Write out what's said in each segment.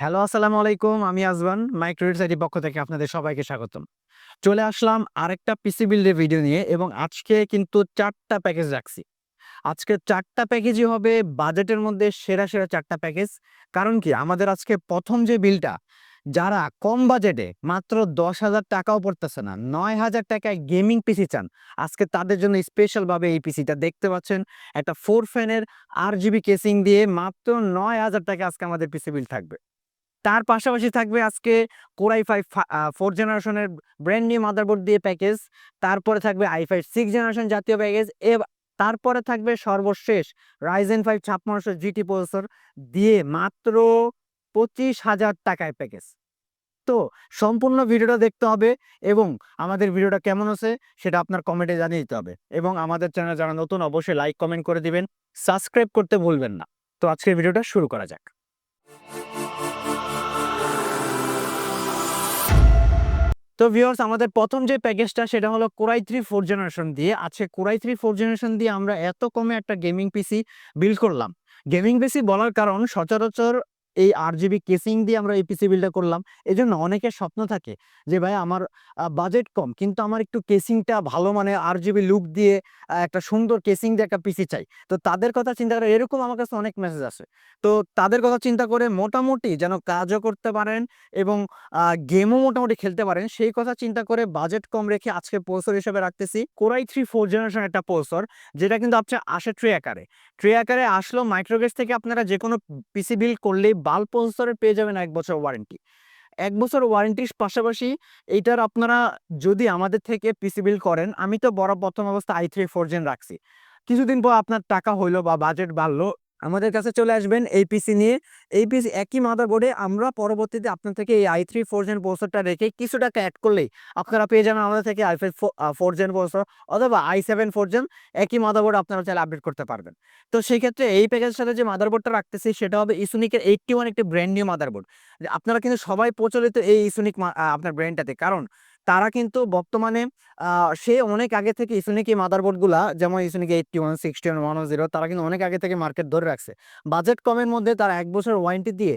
Hello, আসসালামু আলাইকুম। আমি আজবান মাইক্রোইড সাইটির পক্ষ থেকে আপনাদের সবাইকে স্বাগতম। চলে আসলাম আরেকটা পিসি বিল্ডের ভিডিও নিয়ে এবং আজকে কিন্তু চারটা প্যাকেজ রাখছি। আজকে চারটা প্যাকেজই হবে, বাজেটের মধ্যে সেরা সেরা চারটা প্যাকেজ। কারণ কি? আমাদের আজকে প্রথম যে বিলটা, যারা কম বাজেটে মাত্র দশ হাজার টাকাও পড়তেছে না, নয় হাজার টাকায় গেমিং পিসি চান, আজকে তাদের জন্য স্পেশালভাবে এই পিসিটা দেখতে পাচ্ছেন। একটা ফোর ফ্যানের আর জিবি কেসিং দিয়ে মাত্র নয় হাজার টাকা আজকে আমাদের পিসি বিল থাকবে। তার পাশাপাশি থাকবে আজকে কোরাই ফাইভ ফোর জেনারেশনের ব্র্যান্ড নিউ মাদারবোর্ড দিয়ে প্যাকেজ তারপরে থাকবে আই ফাইভ সিক্স জেনারেশন জাতীয় প্যাকেজ এ তারপরে থাকবে সর্বশেষ রাইজেন ফাইভ ছাপ্পান্নশো জিটি প্রসেসর দিয়ে মাত্র পঁচিশ হাজার টাকায় প্যাকেজ তো সম্পূর্ণ ভিডিওটা দেখতে হবে এবং আমাদের ভিডিওটা কেমন আছে সেটা আপনার কমেন্টে জানিয়ে দিতে হবে এবং আমাদের চ্যানেল যারা নতুন অবশ্যই লাইক কমেন্ট করে দিবেন সাবস্ক্রাইব করতে ভুলবেন না। তো আজকের ভিডিওটা শুরু করা যাক। তো ভিউয়ার্স আমাদের প্রথম যে প্যাকেজটা সেটা হলো কোরাই থ্রি ফোর জেনারেশন দিয়ে। আজকে কোরাই থ্রি ফোর জেনারেশন দিয়ে আমরা এত কমে একটা গেমিং পিসি বিল্ড করলাম। গেমিং পিসি বলার কারণ সচরাচর এই আর জিবি কেসিং দিয়ে আমরা এই পিসি বিল্ডটা করলাম। এই জন্য অনেকের স্বপ্ন থাকে যে, ভাই, আমার বাজেট কম, কিন্তু আমার একটু কেসিংটা ভালো মানে আর জিবি লুক দিয়ে একটা সুন্দর কেসিং দিয়ে একটা পিসি চাই। তো তাদের কথা চিন্তা করে এরকম আমার কাছে অনেক মেসেজ আসে। তো তাদের কথা চিন্তা করে মোটামুটি যেন কাজও করতে পারেন এবং গেমও মোটামুটি খেলতে পারেন, সেই কথা চিন্তা করে বাজেট কম রেখে আজকে পোসর হিসেবে রাখতেছি। কোরাই থ্রি ফোর জেনারেশন একটা পোসর যেটা কিন্তু আপনার আসে ট্রে আকারে। ট্রে আকারে আসলো মাইক্রোগেস থেকে আপনারা যে কোনো পিসি বিল করলেই বাল পোসরের পেয়ে যাবেন এক বছর ওয়ারেন্টি এক বছর ওয়ারেন্টির পাশাপাশি এইটার আপনারা যদি আমাদের থেকে পিসি বিল করেন, আমি তো বড় প্রথম অবস্থা আই থ্রি ফোর জেন রাখছি। কিছুদিন পর আপনার টাকা হইল বা বাজেট বাড়লো আমাদের কাছে চলে আসবেন এই পিসি নিয়ে। এই পিসি একই মাদারবোর্ডে আমরা পরবর্তীতে আপনার থেকে এই আই থ্রি ফোর জেন প্রসেসরটা রেখে কিছু টাকা অ্যাড করলেই আপনারা পেয়ে যাবেন আমাদের থেকে i five four gen processor অথবা আই সেভেন ফোর জেন একই মাদারবোর্ড আপনারা চাইলে আপডেট করতে পারবেন। তো সেই ক্ষেত্রে এই প্যাকেজের সাথে যে মাদারবোর্ডটা রাখতেছি সেটা হবে ইসুনিকের এইটটি ওয়ান একটি ব্র্যান্ড নিউ মাদারবোর্ড আপনারা কিন্তু সবাই প্রচলিত এই ইসুনিক আপনার ব্র্যান্ডটাতে কারণ তারা কিন্তু বর্তমানে সে অনেক আগে থেকে ইসুনিক মাদারবোর্ডগুলা যেমন Esonic eighty one sixty one one zero তারা কিন্তু অনেক আগে থেকে মার্কেট ধরে রাখছে। বাজেট কমের মধ্যে তারা এক বছর ওয়ারেন্টি দিয়ে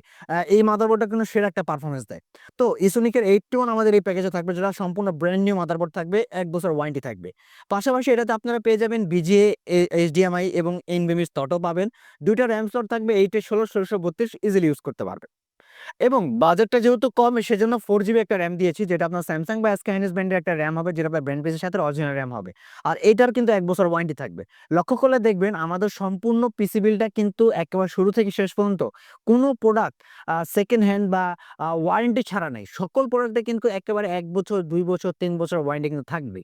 এই মাদারবোর্ডটা কিন্তু সেরা একটা পারফরমেন্স দেয়। তো ইসুনিকের এইটটি ওয়ান আমাদের এই প্যাকেজে থাকবে, যেটা সম্পূর্ণ ব্র্যান্ড নিউ মাদারবোর্ড থাকবে, এক বছর ওয়ারেন্টি থাকবে। পাশাপাশি এটাতে আপনারা পেয়ে যাবেন বিজিএ এইচডিএমআই এবং এনবিএমএস তটও পাবেন। দুইটা র্যাম স্লট থাকবে এইটে ষোলো, ষোলোশো বত্রিশ ইজিলি ইউজ করতে পারবে এবং বাজেটটা যেহেতু কম, সেজন্য ফোর জিবি একটা র্যাম দিয়েছি, যেটা আপনার স্যামসাং বা স্কাইনেস ব্র্যান্ডের একটা র্যাম হবে, যেটা আপনার ব্র্যান্ড পেজের সাথে অরিজিনাল র্যাম হবে। আর এইটার কিন্তু এক বছর ওয়ারেন্টি থাকবে। লক্ষ্য করলে দেখবেন আমাদের সম্পূর্ণ পিসি বিলটা কিন্তু একেবারে শুরু থেকে শেষ পর্যন্ত কোনো প্রোডাক্ট সেকেন্ড হ্যান্ড বা ওয়ারেন্টি ছাড়া নেই। সকল প্রোডাক্টে কিন্তু একেবারে এক বছর, দুই বছর, তিন বছর ওয়ারেন্টি কিন্তু থাকবে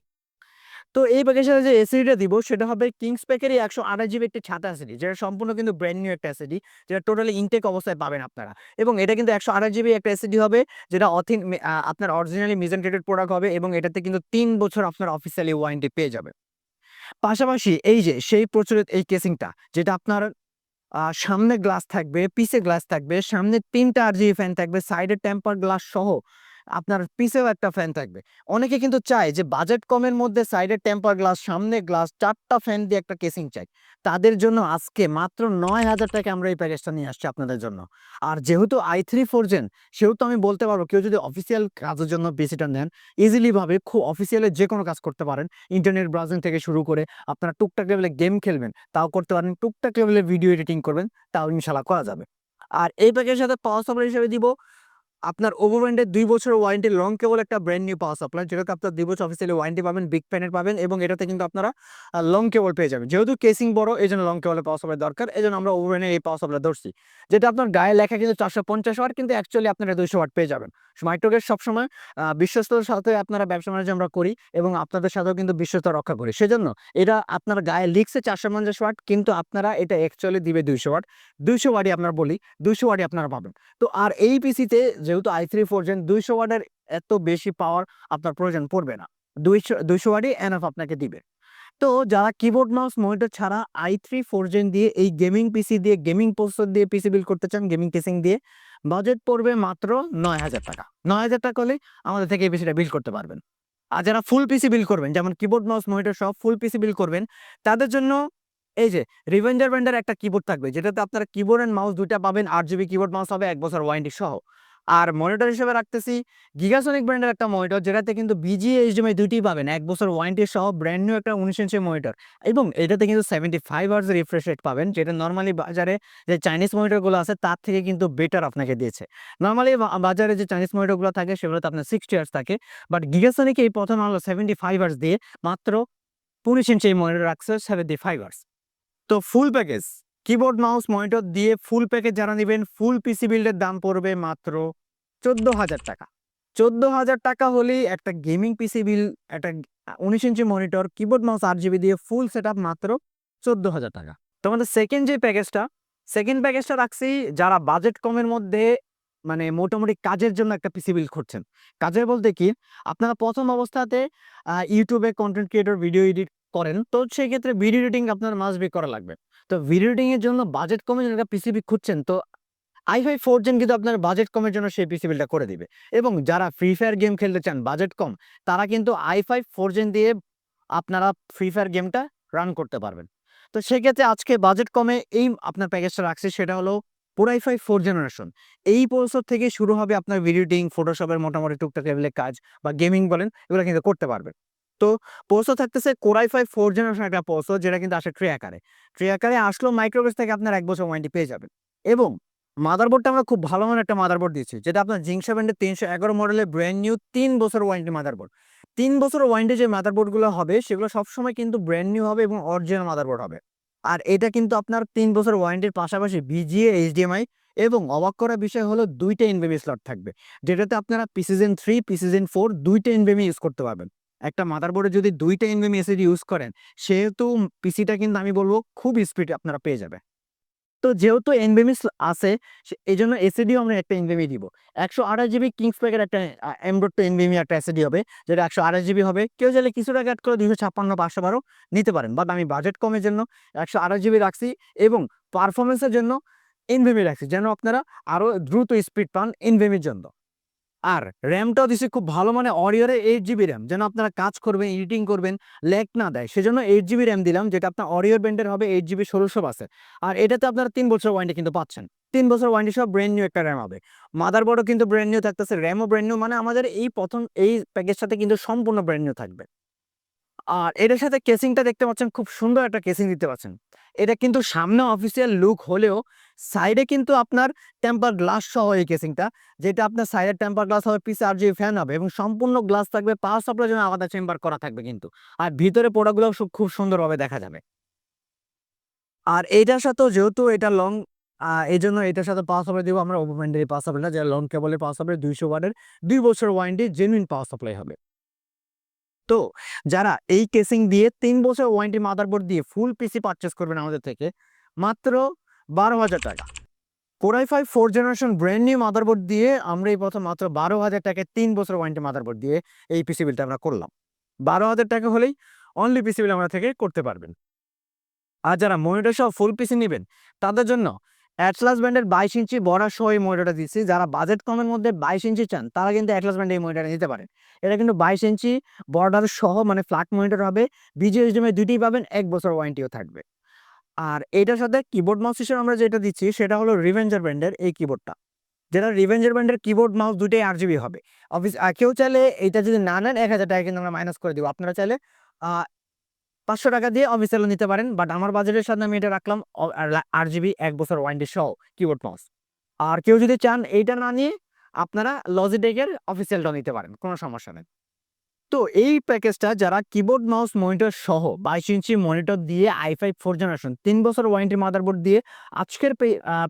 তো এই প্যাকেজের সাথে যে এসিডিটা দিব, সেটা হবে কিংস প্যাকেরই একশো আঠাশ জিবি একটি ছাতা এসিডি যেটা সম্পূর্ণ কিন্তু ব্র্যান্ড নিউ একটা এসিডি যেটা টোটালি ইনটেক অবস্থায় পাবেন আপনারা। এবং এটা কিন্তু একশো আঠাশ জিবি একটা এসিডি হবে, যেটা অথিন আপনার অরিজিনালি মিজেন্টেড প্রোডাক্ট হবে এবং এটাতে কিন্তু তিন বছর আপনার অফিসিয়ালি ওয়ারেন্টি পেয়ে যাবে পাশাপাশি এই যে, সেই প্রচলিত এই কেসিংটা যেটা আপনার সামনে গ্লাস থাকবে পিছে গ্লাস থাকবে, সামনে তিনটা আর জিবি ফ্যান থাকবে সাইডে টেম্পার গ্লাস সহ আপনার পিছেও একটা ফ্যান থাকবে। অনেকে কিন্তু চায় যে বাজেট কমের মধ্যে সাইডে টেম্পার গ্লাস সামনে গ্লাস চারটা ফ্যান দিয়ে একটা কেসিং চাই। তাদের জন্য আজকে মাত্র নয় হাজার টাকা আমরা এই প্যাকেজটা নিয়ে আসছি আপনাদের জন্য। আর যেহেতু আই থ্রি ফোর জেন সেহেতু আমি বলতে পারব, কেউ যদি অফিসিয়াল কাজের জন্য পিসিটা নেন ইজিলিভাবে খুব অফিসিয়ালে যে কোনো কাজ করতে পারেন। ইন্টারনেট ব্রাউজিং থেকে শুরু করে আপনারা টুকটাক লেভেলে গেম খেলবেন, তাও করতে পারেন, টুকটাক লেভেলে ভিডিও এডিটিং করবেন, তাও ইনশাল্লাহ করা যাবে। আর এই প্যাকেজের সাথে পাওয়ার সাপ্লাই হিসেবে দিব আপনার ওভারব্যান্ডের দুই বছর ওয়ারেন্টি লং কেবল একটা ব্র্যান্ড নিউ পাওয়ার সাপ্লাই যেটাতে আপনার দুই বছর অফিসিয়ালি ওয়ারেন্টি পাবেন বিগ প্যানের পাবেন এবং এটাতে কিন্তু আপনারা লং কেবল পেয়ে যাবেন। যেহেতু কেসিং বড় এই জন্য লং কেবলের পাওয়ার সাপ্লাই দরকার এই জন্য আমরা ওভারব্যান্ডের এই পাওয়ার সাপ্লাই ধরছি। যেটা আপনার গায়ে লেখা কিন্তু চারশো পঞ্চাশ ওয়াট কিন্তু অ্যাকচুয়ালি আপনারা দুইশো ওয়াট পেয়ে যাবেন। মাইক্রোগেট সবসময় আহ, বিশ্বস্ততার সাথে আপনারা ব্যবসা বাণিজ্য আমরা করি এবং আপনাদের সাথেও কিন্তু বিশ্বস্ততা রক্ষা করি। সেজন্য এটা আপনার গায়ে লিখছে চারশো পঞ্চাশ ওয়াট কিন্তু আপনারা এটা অ্যাকচুয়ালি দিবে দুইশো ওয়াট দুইশো ওয়াটই আপনার বলি দুইশো ওয়াটই আপনারা পাবেন। তো আর এই পিসিতে যেহেতু আই থ্রি ফোর জেন দুইশো ওয়াটের এত বেশি পাওয়ার আপনার প্রয়োজন পড়বে না। দুইশো দুইশো ওয়াটই এনএফ আপনাকে দিবে। তো যারা কিবোর্ড মাউস মনিটর ছাড়া আই থ্রি ফোর জেন দিয়ে এই গেমিং পিসি দিয়ে গেমিং পোস্টার দিয়ে পিসি বিল করতে চান গেমিং কেসিং দিয়ে বাজেট পড়বে মাত্র নয় হাজার টাকা। নয় হাজার টাকা হলে আমাদের থেকে এই পিসিটা বিল করতে পারবেন। আর যারা ফুল পিসি বিল করবেন, যেমন কিবোর্ড মাউস মনিটর সব ফুল পিসি বিল করবেন, তাদের জন্য এই যে রিভেঞ্জার ব্র্যান্ডের একটা কিবোর্ড থাকবে, যেটাতে আপনারা কিবোর্ড অ্যান্ড মাউস দুইটা পাবেন, আট জিবি কিবোর্ড মাউস হবে, এক বছর ওয়ারেন্টি সহ। আর মনিটর হিসেবে রাখতেছি। গিগাসনিক ব্র্যান্ডের একটা মনিটর যেটাতে কিন্তু বিজি এইচডিএমআই দুইটি পাবেন। এক বছর ওয়ারেন্টি সহ ব্র্যান্ড নিউ একটা উনিশ ইঞ্চি মনিটর এবং এটাতে কিন্তু seventy five hours refresh rate পাবেন, যেটা নর্মালি বাজারে যে চাইনিজ মনিটরগুলো আছে, তার থেকে কিন্তু বেটার আপনাকে দিয়েছে। নর্মালি বাজারে যে চাইনিজ মনিটরগুলো থাকে, সেগুলোতে আপনার সিক্সটি ইয়ার্স থাকে। বাট গিগাসনিক এই প্রথম আলো সেভেন্টি ফাইভ আওয়ার্স দিয়ে মাত্র উনিশ ইঞ্চি মনিটর রাখছে সেভেন্টি ফাইভ আওয়ার্স তো full package keyboard mouse monitor দিয়ে ফুল প্যাকেজ যারা নেবেন ফুল পিসি বিল্ডের দাম পড়বে মাত্র চোদ্দ হাজার টাকা। চোদ্দ হাজার টাকা হলেই একটা গেমিং পিসি বিল একটা উনিশ ইঞ্চি মনিটর কিবোর্ড মাউস আট জিবি দিয়ে ফুল সেট মাত্র চোদ্দ হাজার টাকা তোমাদের সেকেন্ড যে প্যাকেজটা সেকেন্ড প্যাকেজটা রাখছি যারা বাজেট কমের মধ্যে মানে মোটামুটি কাজের জন্য একটা পিসি বিল করছেন কাজের বলতে কি, আপনারা প্রথম অবস্থাতে ইউটিউবে কন্টেন্ট ক্রিয়েটর ভিডিও এডিট করেন, তো সেই ক্ষেত্রে ভিডিও এডিটিং আপনার মাস্ট বি করা লাগবে। তো ভিডিও এডিটিং এর জন্য বাজেট কমে একটা পিসিবি খুঁজছেন, তো আই ফাই ফোর জেন কিন্তু আপনার বাজেট কমের জন্য সেই পিসিবিলটা করে দিবে। এবং যারা ফ্রি ফায়ার গেম খেলতে চান বাজেট কম, তারা কিন্তু আই ফাই ফোর জেন দিয়ে আপনারা ফ্রি ফায়ার গেমটা রান করতে পারবেন। তো সেক্ষেত্রে আজকে বাজেট কমে এই আপনার প্যাকেজটা রাখছি, সেটা হলো পুরাই ফাইভ ফোর জেনারেশন এই প্রসেসর থেকে শুরু হবে আপনার ভিডিও এডিটিং ফটোশপের মোটামুটি টুকটাক লেভেলের কাজ বা গেমিং বলেন, এগুলো কিন্তু করতে পারবেন। তো পোস্টও থাকতেছে কোরাই ফাইভ ফোর জেনারেশন একটা পোস্টও যেটা কিন্তু আসে ট্রে আকারে। ট্রে আকারে আসলেও মাইক্রোবেস থেকে আপনার এক বছর ওয়ারেন্টি পেয়ে যাবেন। এবং মাদারবোর্ডটা আমরা খুব ভালো মানের একটা মাদারবোর্ড দিচ্ছি যেটা আপনার জিঙ্ক সেভেন্টের তিনশো এগারো মডেলের ব্র্যান্ড নিউ তিন বছর ওয়ারেন্টি মাদারবোর্ড তিন বছর ওয়ারেন্টি যে মাদারবোর্ডগুলো হবে, সেগুলো সবসময় কিন্তু ব্র্যান্ড নিউ হবে এবং অরিজিনাল মাদারবোর্ড হবে। আর এটা কিন্তু আপনার তিন বছর ওয়ারেন্টির পাশাপাশি বিজিএ এইচডিএমআই এবং অবাক করা বিষয় হলো দুইটা এনবিএমি স্লট থাকবে, যেটাতে আপনারা পিসিজেন থ্রি পিসিজেন ফোর দুইটা এনবিএমি ইউজ করতে পারবেন। একটা মাদারবোর্ডে যদি দুইটা এনবিএমি এসিডি ইউজ করেন, সেহেতু পিসিটা কিন্তু আমি বলব খুব স্পিড আপনারা পেয়ে যাবে তো যেহেতু এনবিএমি আছে এই জন্য এসিডিও আমরা একটা এনবিএমি দিব। একশো আঠাশ জিবি কিংস প্যাকের একটা এমডোট টু এনবিএমি একটা এসিডি হবে, যেটা একশো আঠাশ জিবি হবে। কেউ চাইলে কিছু টাকা অ্যাড করে দুশো ছাপ্পান্ন, পাঁচশো বারো নিতে পারেন বাট আমি বাজেট কমের জন্য একশো আঠাশ জিবি রাখছি এবং পারফরমেন্সের জন্য এনভিএমি রাখছি, যেন আপনারা আরও দ্রুত স্পিড পান এনভিএমির জন্য। আর র্যামটাও দিছি খুব ভালো মানে অরিয়রে এইট জিবি র্যাম যেন আপনারা কাজ করবেন এডিটিং করবেন ল্যাক না দেয়। সেজন্য এইট জিবি র্যাম দিলাম, যেটা আপনার অরিয়র ব্যান্ডের হবে এইট জিবি ষোলোশো বাসে আর এটাতে আপনারা তিন বছর ওয়ারেন্টি কিন্তু পাচ্ছেন। তিন বছর ওয়ারেন্টি সব ব্র্যান্ড নিউ একটা র্যাম হবে। মাদারবোর্ডও কিন্তু ব্র্যান্ড নিউ থাকতেছে র্যামও ব্র্যান্ড নিউ মানে আমাদের এই প্রথম, এই প্যাকেজ সাথে কিন্তু সম্পূর্ণ ব্র্যান্ড নিউ থাকবে। আর এটার সাথে কেসিংটা দেখতে পাচ্ছেন, খুব সুন্দর একটা কেসিং দিতে পাচ্ছেন। এটা কিন্তু সামনে অফিসিয়াল লুক হলেও সাইডে কিন্তু আপনার টেম্পার গ্লাস সহ এই কেসিংটা যেটা আপনার সাইডের টেম্পার গ্লাস হবে পিসে আর জিবি ফ্যান হবে এবং সম্পূর্ণ গ্লাস থাকবে পাওয়ার সাপ্লাই জন্য আলাদা চেম্বার করা থাকবে কিন্তু। আর ভিতরে পোড়াগুলো খুব সুন্দরভাবে দেখা যাবে। আর এইটার সাথেও যেহেতু এটা লং এই জন্য এটার সাথে পাওয়ার সাপ্লাই দেবো, আমরা ওপেন্ডারি পাওয়ার সাপ্লাইটা যেটা লং কেবলের পাওয়ার সাপ্লাই দুইশো ওয়ার্ডের দুই বছর ওয়ারেন্টি জেনুইন পাওয়ার সাপ্লাই হবে। তো যারা এই কেসিং দিয়ে তিন বছর ওয়ারেন্টি মাদারবোর্ড দিয়ে ফুল পিসি পারচেস করবেন আমাদের থেকে, মাত্র বারো হাজার টাকা। Core i five four generation brand new motherboard দিয়ে আমরা এই প্রথম মাত্র বারো হাজার টাকায় তিন বছর ওয়ারেন্টি মাদারবোর্ড দিয়ে এই পিসি বিলটা আমরা করলাম। বারো হাজার টাকা হলেই অনলি পিসি বিল আমরা থেকে করতে পারবেন। আর যারা মনিটর সহ ফুল পিসি নেবেন, তাদের জন্য অ্যাটলাস ব্র্যান্ডের বাইশ ইঞ্চি বড়া সহ এই মনিটরটা দিচ্ছি। যারা বাজেট কমের মধ্যে বাইশ ইঞ্চি চান, তারা কিন্তু অ্যাটলাস ব্র্যান্ডের এই মনিটরটা নিতে পারেন। এটা কিন্তু বাইশ ইঞ্চি বর্ডার সহ মানে ফ্ল্যাট মনিটর হবে। বিজিএসডিএমএ দুইটি পাবেন, এক বছর ওয়ারেন্টিও থাকবে। আর এটার সাথে কিবোর্ড মাউস হিসেবে আমরা যেটা দিচ্ছি, সেটা হলো রিভেঞ্জার ব্র্যান্ডের এই কিবোর্ডটা যেটা রিভেঞ্জার ব্র্যান্ডের কিবোর্ড মাউস দুটোই আট জিবি হবে। অফিস কেউ চাইলে এটা যদি না নেন, এক হাজার টাকা কিন্তু আমরা মাইনাস করে দিব। আপনারা চাইলে পাঁচশো টাকা দিয়ে অফিসিয়ালও নিতে পারেন বাট আমার বাজেটের সাথে আমি এটা রাখলাম আট জিবি এক বছর ওয়ারেন্টি সহ কিবোর্ড মাউস আর কেউ যদি চান এইটা না নিয়ে, আপনারা লজিটেকের অফিসিয়ালটাও নিতে পারেন, কোনো সমস্যা নেই। তো এই প্যাকেজটা যারা কিবোর্ড মাউস মনিটর সহ বাইশ ইঞ্চি মনিটর দিয়ে আই ফাইভ ফোর জেনারেশন তিন বছর ওয়ারেন্টি মাদারবোর্ড দিয়ে আজকের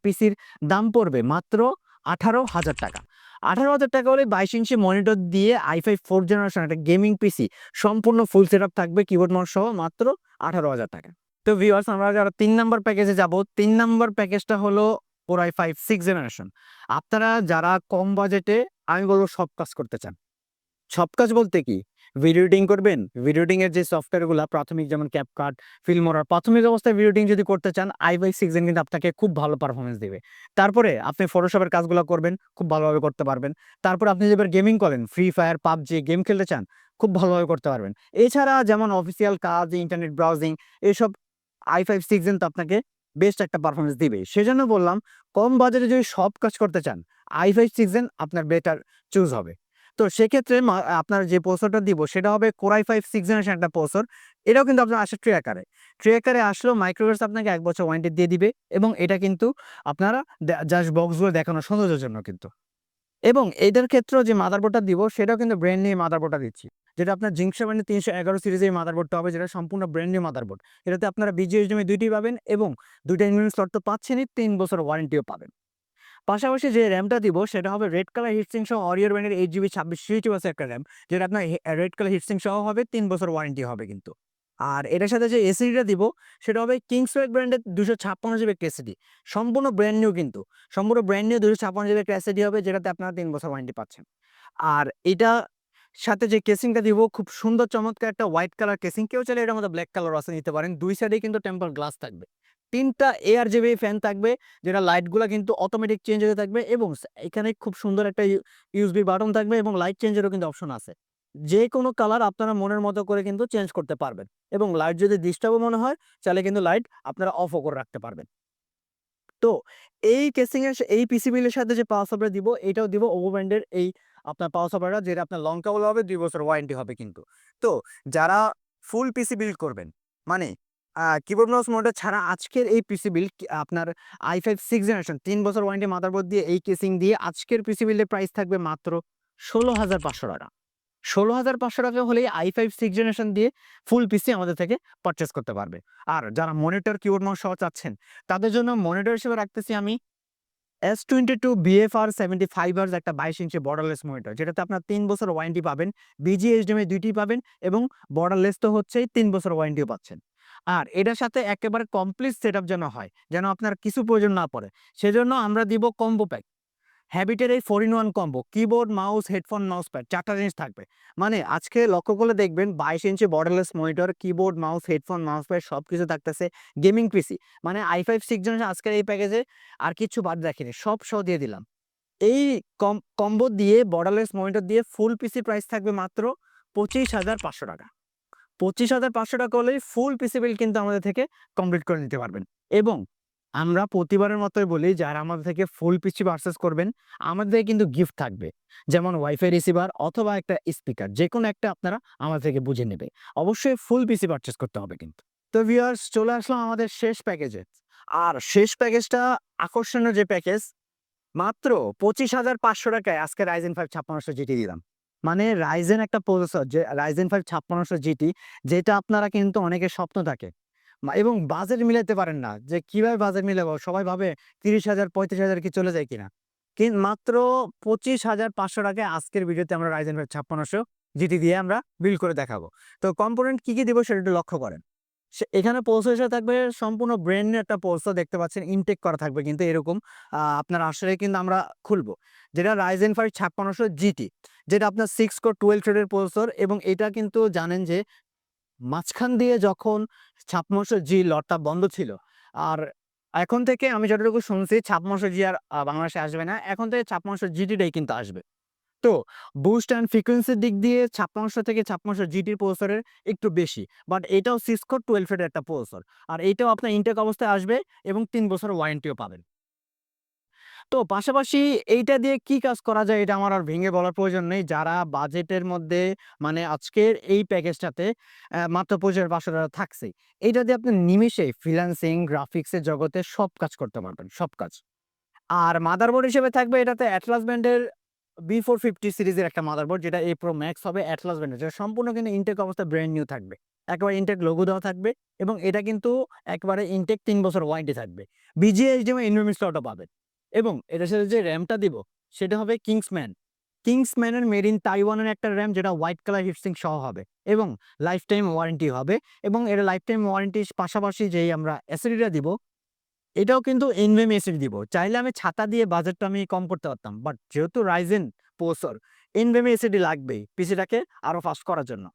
পিসির দাম পড়বে মাত্র আঠারো হাজার টাকা। আঠারো হাজার টাকা হলে বাইশ ইঞ্চি মনিটর দিয়ে আই ফাইভ ফোর জেনারেশন একটা গেমিং পিসি সম্পূর্ণ ফুল সেট থাকবে কিবোর্ড মাউস সহ মাত্র আঠারো হাজার টাকা। তো ভিউয়ার্স আমরা যারা তিন নম্বর প্যাকেজে যাব, তিন নম্বর প্যাকেজটা হলো four i five six generation আপনারা যারা কম বাজেটে আমি বলব সব কাজ করতে চান। সব কাজ বলতে কি? ভিডিও এডিটিং করবেন? ভিডিও এডিটিং এর যে সফটওয়্যারগুলো প্রাথমিক যেমন ক্যাপকাট ফিল্মোরার প্রাথমিক অবস্থায় ভিডিও এডিটিং যদি করতে চান আই বাই সিক্স কিন্তু আপনাকে খুব ভালো পারফরমেন্স দেবে। তারপরে আপনি ফটোশপের কাজগুলো করবেন, খুব ভালোভাবে করতে পারবেন। তারপর আপনি যেবার গেমিং করেন ফ্রি ফায়ার পাবজি গেম খেলতে চান, খুব ভালোভাবে করতে পারবেন। এছাড়া যেমন অফিসিয়াল কাজ ইন্টারনেট ব্রাউজিং এসব আই ফাইভ সিক্স জেন তো আপনাকে বেস্ট একটা পারফরমেন্স দিবে। সেজন্য বললাম, কম বাজেটে যদি সব কাজ করতে চান আই ফাইভ সিক্স জেন আপনার বেটার চুজ হবে। তো সেক্ষেত্রে আপনার যে পোসরটা দিব সেটা হবে কোরাই ফাইভ সিক্স জেনারেশন একটা পোসর এটাও কিন্তু আপনার আসে ট্রে আকারে ট্রে আকারে আসলেও মাইক্রোওয়েভস আপনাকে এক বছর ওয়ারেন্টি দিয়ে দিবে এবং এটা কিন্তু আপনারা জাস্ট বক্সগুলো দেখানোর সৌন্দর্যের জন্য কিন্তু। এবং এদের ক্ষেত্রেও যে মাদারবোর্ডটা দিব সেটাও কিন্তু ব্র্যান্ড নিয়ে মাদারবোর্ডটা দিচ্ছি। যেটা আপনার জিঙ্ক সেভেনের তিনশো এগারো সিরিজের মাদারবোর্ডটা হবে, যেটা সম্পূর্ণ ব্র্যান্ড নিউ মাদারবোর্ড এটাতে আপনারা বিজিএসডিএমে দুইটি পাবেন এবং দুইটা ইনভেন্ট স্লট তো পাচ্ছেনই, তিন বছর ওয়ারেন্টিও পাবেন। পাশাপাশি যে র্যামটা দিব সেটা হবে রেড কালার হিটসিং সহ অরিয়র ব্র্যান্ডের এইট জিবি ছাব্বিশ আছে একটা র্যাম, যেটা আপনার রেড কালার হিটসিং সহ হবে, তিন বছর ওয়ারেন্টি হবে কিন্তু। আর এটার সাথে যে এসিডিটা দিব, সেটা হবে কিংস কিংসওয়েক ব্র্যান্ডের দুশো ছাপ্পান্ন জিবি একটা এসিডি সম্পূর্ণ ব্র্যান্ড নিউ কিন্তু, সম্পূর্ণ ব্র্যান্ড নিউ দুশো ছাপ্পান্ন জিবি একটা এসিডি হবে, যেটাতে আপনারা তিন বছর ওয়ারেন্টি পাচ্ছেন। আর এটা সাথে যে কেসিংটা দিব, খুব সুন্দর চমৎকার একটা হোয়াইট কালার কেসিং কেউ চাইলে এটার মধ্যে ব্ল্যাক কালার আছে নিতে পারেন, দুই সাইডে কিন্তু টেম্পার গ্লাস থাকবে। তিনটা এয়ার জিবি ফ্যান থাকবে, যেটা লাইটগুলো কিন্তু অটোমেটিক চেঞ্জ হয়ে থাকবে এবং এখানে খুব সুন্দর একটা ইউএসবি বাটন থাকবে এবং লাইট চেঞ্জেরও কিন্তু অপশন আছে। যে কোনো কালার আপনারা মনের মতো করে কিন্তু চেঞ্জ করতে পারবেন এবং লাইট যদি ডিস্টার্বও মনে হয়, তাহলে কিন্তু লাইট আপনারা অফও করে রাখতে পারবেন। তো এই কেসিং এর সা- এই পিসিবিলের সাথে যে পাওয়ার সাপ্লাই দিব, এটাও দিব ওভো ব্র্যান্ডের এই আপনার পাওয়ার সাপ্লাইটা যেটা আপনার লং কেবল হবে, দুই বছর ওয়ারেন্টি হবে কিন্তু। তো যারা ফুল পিসি বিল্ড করবেন মানে কিবোর্ড মাউস মোডে ছাড়া আজকের এই পিসি বিল্ড আপনার আই ফাইভ সিক্স জেনারেশন তিন বছর ওয়ারেন্টি মাদারবোর্ড দিয়ে এই কেসিং দিয়ে আজকের পিসি বিল্ডের প্রাইস থাকবে মাত্র ষোলো হাজার পাঁচশো টাকা। ষোলো হাজার পাঁচশো টাকা হলেই আই ফাইভ সিক্স জেনারেশন দিয়ে ফুল পিসি আমাদের থেকে পারচেস করতে পারবে। আর যারা মনিটর কিবোর্ড মাউস সহ চাচ্ছেন, তাদের জন্য মনিটর হিসেবে রাখতেছি আমি S twenty two BFR seventy five আর্স একটা বাইশ ইঞ্চি বর্ডারলেস মনিটর যেটাতে আপনার তিন বছর ওয়ারেন্টি পাবেন বিজিএসডিএমএ দুইটি পাবেন এবং বর্ডারলেস তো হচ্ছেই তিন বছর ওয়ারেন্টিও পাচ্ছেন। আর এটার সাথে একেবারে কমপ্লিট সেট যেন হয়, যেন আপনার কিছু প্রয়োজন না পড়ে। সেজন্য আমরা দিব কম্বো প্যাক হ্যাবিটের এই four in one combo keyboard mouse headphone mouse pad চারটা জিনিস থাকবে। মানে আজকে লক্ষ্য করলে দেখবেন বাইশ ইঞ্চি borderless monitor keyboard mouse headphone mouse pad সব কিছু থাকতেছে গেমিং পিসি মানে আই ফাইভ সিক্স জেনারেশন আজকের এই প্যাকেজে আর কিছু বাদ রাখিনি, সব সহ দিয়ে দিলাম। এই কম কম্বো দিয়ে বর্ডারলেস মনিটর দিয়ে ফুল পিসি প্রাইস থাকবে মাত্র পঁচিশ হাজার পাঁচশো টাকা। পঁচিশ হাজার পাঁচশো টাকা হলেই ফুল পিসি বিল কিন্তু আমাদের থেকে কমপ্লিট করে নিতে পারবেন। এবং আমরা প্রতিবারের মতোই বলি, যারা আমাদের থেকে ফুল পিসি পারচেস করবেন, আমাদের কিন্তু গিফট থাকবে। যেমন ওয়াইফাই রিসিভার অথবা একটা স্পিকার যে কোনো একটা আপনারা আমাদের থেকে বুঝে নেবে। অবশ্যই ফুল পিসি পারচেস করতে হবে কিন্তু। তো ভিউয়ার্স চলে আসলাম আমাদের শেষ প্যাকেজে আর শেষ প্যাকেজটা আকর্ষণীয় যে প্যাকেজ মাত্র পঁচিশ হাজার পাঁচশো টাকায় আজকে রাইজেন ফাইভ ছাপ্পান্নশো জিটি দিলাম। মানে রাইজেন একটা প্রসেসর যে রাইজেন ফাইভ ছাপ্পান্নশো জিটি যেটা আপনারা কিন্তু অনেকের স্বপ্ন থাকে। এবং বাজেট মিলাতে পারেন না যে কীভাবে বাজেট মিলাবো? সবাই ভাবে তিরিশ হাজার, পঁয়ত্রিশ হাজার কি চলে যায় কিনা? কিন্তু মাত্র পঁচিশ হাজার পাঁচশো টাকায় আজকের ভিডিওতে আমরা রাইজেন ফাইভ ছাপ্পান্নশো জিটি দিয়ে আমরা বিল করে দেখাবো। তো কম্পোনেন্ট কি কি দিব সেটা একটু লক্ষ্য করেন। এখানে হিসেবে থাকবে, সম্পূর্ণ ব্র্যান্ড একটা পোলসো দেখতে পাচ্ছেন ইনটেক করা থাকবে কিন্তু এরকম আপনার আসলে কিন্তু আমরা খুলবো। যেটা রাইজেন ফাইভ ছাপ্পান্নশো জিটি যেটা আপনার সিক্স কোর টুয়েলভ থ্রেডের প্রসেসর এবং এটা কিন্তু জানেন যে, মাঝখান দিয়ে যখন ছাপ্পান্নশো জি লটটা বন্ধ ছিল, আর এখন থেকে আমি যতটুকু শুনছি ছাপ্পান্নশো জি আর বাংলাদেশে আসবে না, এখন থেকে ছাপ্পান্নশো জিটিটাই কিন্তু আসবে। তো বুস্ট অ্যান্ড ফ্রিকোয়েন্সির দিক দিয়ে ছাপ্পান্নশো থেকে ছাপ্পান্নশো জিটির প্রসেসরের একটু বেশি। বাট এটাও সিক্সকো টুয়েলভ এর একটা প্রসেসর আর এটাও আপনার ইনটেক অবস্থায় আসবে এবং তিন বছর ওয়ারেন্টিও পাবেন। তো পাশাপাশি এইটা দিয়ে কি কাজ করা যায় এটা আমার আর ভেঙে বলার প্রয়োজন নেই। যারা বাজেটের মধ্যে মানে আজকের এই প্যাকেজটাতে মাত্র পঁচিশ পাঁচশো টাকা থাকছে, এইটা দিয়ে আপনি নিমেষে ফ্রিল্যান্সিং গ্রাফিক্সের জগতে সব কাজ করতে পারবেন, সব কাজ। আর মাদারবোর্ড হিসেবে থাকবে এটাতে অ্যাটলাস ব্যান্ডের বি ফোর ফিফটি সিরিজের একটা মাদারবোর্ড যেটা এ প্রো ম্যাক্স হবে অ্যাটলাস ব্যান্ডের যেটা সম্পূর্ণ কিন্তু ইনটেক অবস্থা ব্র্যান্ড নিউ থাকবে। একবারে ইনটেক লোগো দেওয়া থাকবে এবং এটা কিন্তু একবারে ইনটেক তিন বছর ওয়ারেন্টি থাকবে। বিজিএসডিএম ইনভেমিস স্লটও পাবেন। এবং এটার সাথে যে র্যামটা দিব, সেটা হবে কিংসম্যান কিংসম্যানের মেড ইন তাইওয়ানের একটা র্যাম যেটা হোয়াইট কালার হিটসিং সহ হবে এবং লাইফ টাইম ওয়ারেন্টি হবে এবং এর লাইফ টাইম ওয়ারেন্টির পাশাপাশি যেই আমরা অ্যাসিডিটা দিব এটাও কিন্তু এনভিএম মেসেজ দিব। চাইলে আমি ছাতা দিয়ে বাজেটটা আমি কম করতে পারতাম। বাট যেহেতু রাইজেন পোসর এনভিএম এসিডি লাগবেই পিসিটাকে আরও ফাস্ট করার জন্য।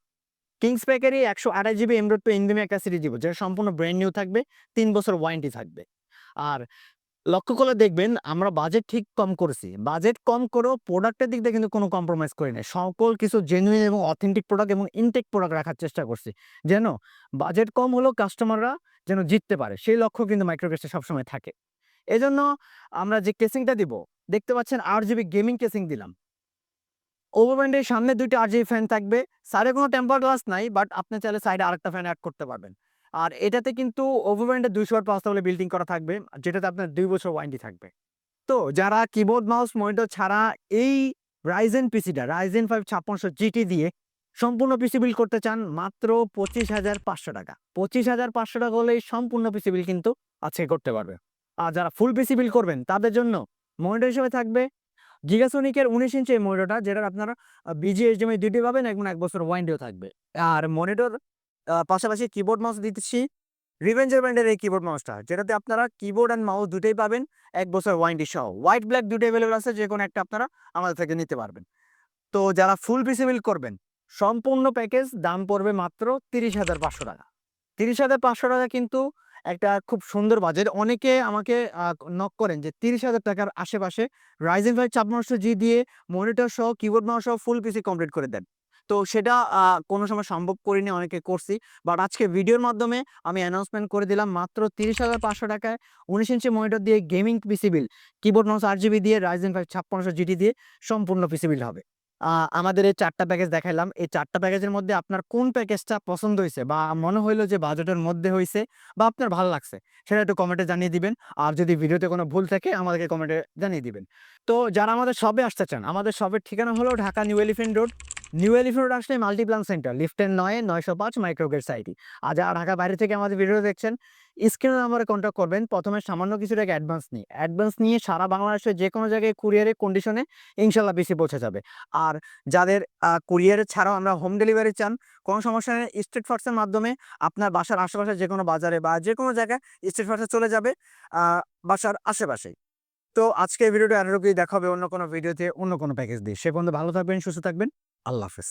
কিংস প্যাকেরই একশো আড়াই জিবি এমরোড টু এনভিএম একটা সিডি দিব, যেটা সম্পূর্ণ ব্র্যান্ড নিউ থাকবে, তিন বছর ওয়ারেন্টি থাকবে। আর লক্ষ্য করলে দেখবেন আমরা বাজেট ঠিক কম করেছি। বাজেট কম করেও প্রোডাক্টের দিক দিয়ে কিন্তু কোনো কম্প্রোমাইজ করি না সকল কিছু জেনুইন এবং অথেন্টিক প্রোডাক্ট এবং ইনটেক প্রোডাক্ট রাখার চেষ্টা করছি। যেন বাজেট কম হলেও কাস্টমাররা যেন জিততে পারে। সেই লক্ষ্য কিন্তু মাইক্রোকেসে সবসময় থাকে। এজন্য আমরা যে কেসিংটা দিব, দেখতে পাচ্ছেন আর জিবি গেমিং কেসিং দিলাম ওভারব্যান্ডের সামনে দুইটা আর জিবি ফ্যান থাকবে সাইডে কোনো টেম্পার গ্লাস নাই বাট আপনি চাইলে সাইডে আরেকটা ফ্যান অ্যাড করতে পারবেন। আর এটাতে কিন্তু ওভারব্যান্ডে দুইশো পাঁচটা বলে বিল্ডিং করা থাকবে। যেটাতে আপনার দুই বছর ওয়ারেন্টি থাকবে। তো যারা কিবোর্ড মাউস মনিটর ছাড়া এই রাইজেন পিসিটা রাইজেন ফাইভ ছাপ্পান্নশো জিটি দিয়ে সম্পূর্ণ পিসি বিল করতে চান, মাত্র পঁচিশ হাজার পাঁচশো টাকা। পঁচিশ হাজার পাঁচশো টাকা হলেই সম্পূর্ণ পিসি বিল কিন্তু আজকে করতে পারবে। আর যারা ফুল পিসি বিল করবেন, তাদের জন্য মনিটর হিসেবে থাকবে গিগাসোনিকের উনিশ ইঞ্চি মনিটরটা যেটা আপনারা বিজিএসডিএমআই দুইটি পাবেন এবং এক বছর ওয়ারেন্টিও থাকবে। আর মনিটর পাশাপাশি কিবোর্ড মাউস দিতেছি। রিভেঞ্জার ব্র্যান্ডের এই কিবোর্ড মাউসটা যেটাতে আপনারা কিবোর্ড অ্যান্ড মাউস দুটোই পাবেন। এক বছর ওয়ারেন্টি সহ। হোয়াইট ব্ল্যাক দুটো অ্যাভেলেবল আছে যে কোনো একটা আপনারা আমাদের থেকে নিতে পারবেন। তো যারা ফুল পিসি বিল করবেন, সম্পূর্ণ প্যাকেজ দাম পড়বে মাত্র তিরিশ হাজার পাঁচশো টাকা। তিরিশ হাজার পাঁচশো টাকা কিন্তু একটা খুব সুন্দর বাজেট অনেকে আমাকে নক করেন যে তিরিশ হাজার টাকার আশেপাশে রাইজেন ফাইভ ছাপ্পান্নশো জি দিয়ে মনিটর সহ কিবোর্ড মাউস সহ ফুল পিসি কমপ্লিট করে দেন। তো সেটা কোনো সময় সম্ভব করিনি অনেকে করছি। বাট আজকে ভিডিওর মাধ্যমে আমি অ্যানাউন্সমেন্ট করে দিলাম মাত্র তিরিশ হাজার পাঁচশো টাকায় উনিশ ইঞ্চি মনিটর দিয়ে gaming PC build keyboard mouse আট জিবি দিয়ে রাইজেন ফাইভ ছাপ্পান্নশো জিটি দিয়ে সম্পূর্ণ পিসি বিল হবে। আমাদের এই চারটা প্যাকেজ দেখাইলাম। এই চারটা প্যাকেজের মধ্যে আপনার কোন প্যাকেজটা পছন্দ হয়েছে বা মনে হইল যে বাজেটের মধ্যে হয়েছে বা আপনার ভালো লাগছে, সেটা একটু কমেন্টে জানিয়ে দিবেন। আর যদি ভিডিওতে কোনো ভুল থাকে, আমাদেরকে কমেন্টে জানিয়ে দিবেন। তো যারা আমাদের সবে আসতে চান, আমাদের সবের ঠিকানা হলো Dhaka New Elephant Road New Elephant আসলে মাল্টিপ্লান সেন্টার লিফটের নয়, নয়শো পাঁচ মাইক্রোগেট সাইটি আর ঢাকা বাইরে থেকে আমাদের ভিডিও দেখছেন স্ক্রিনে নাম্বারে কন্ট্যাক্ট করবেন। প্রথমে সামান্য কিছু টাকা অ্যাডভান্স নিয়ে। অ্যাডভান্স নিয়ে সারা বাংলাদেশে যে কোনো জায়গায় কুরিয়ারের কন্ডিশনে ইনশাল্লাহ বেশি পৌঁছে যাবে আর যাদের কুরিয়ারে ছাড়াও আমরা হোম ডেলিভারি চান, কোনো সমস্যা নেই স্ট্রিট ফার্সের মাধ্যমে আপনার বাসার আশেপাশে যে কোনো বাজারে বা যে কোনো জায়গায় স্ট্রিট ফার্সে চলে যাবে বাসার আশেপাশে তো আজকে ভিডিওটা আরও দেখা হবে অন্য কোনো ভিডিওতে অন্য কোনো প্যাকেজ দিয়ে। সে পর্যন্ত ভালো থাকবেন, সুস্থ থাকবেন। আল্লাহ হাফেজ।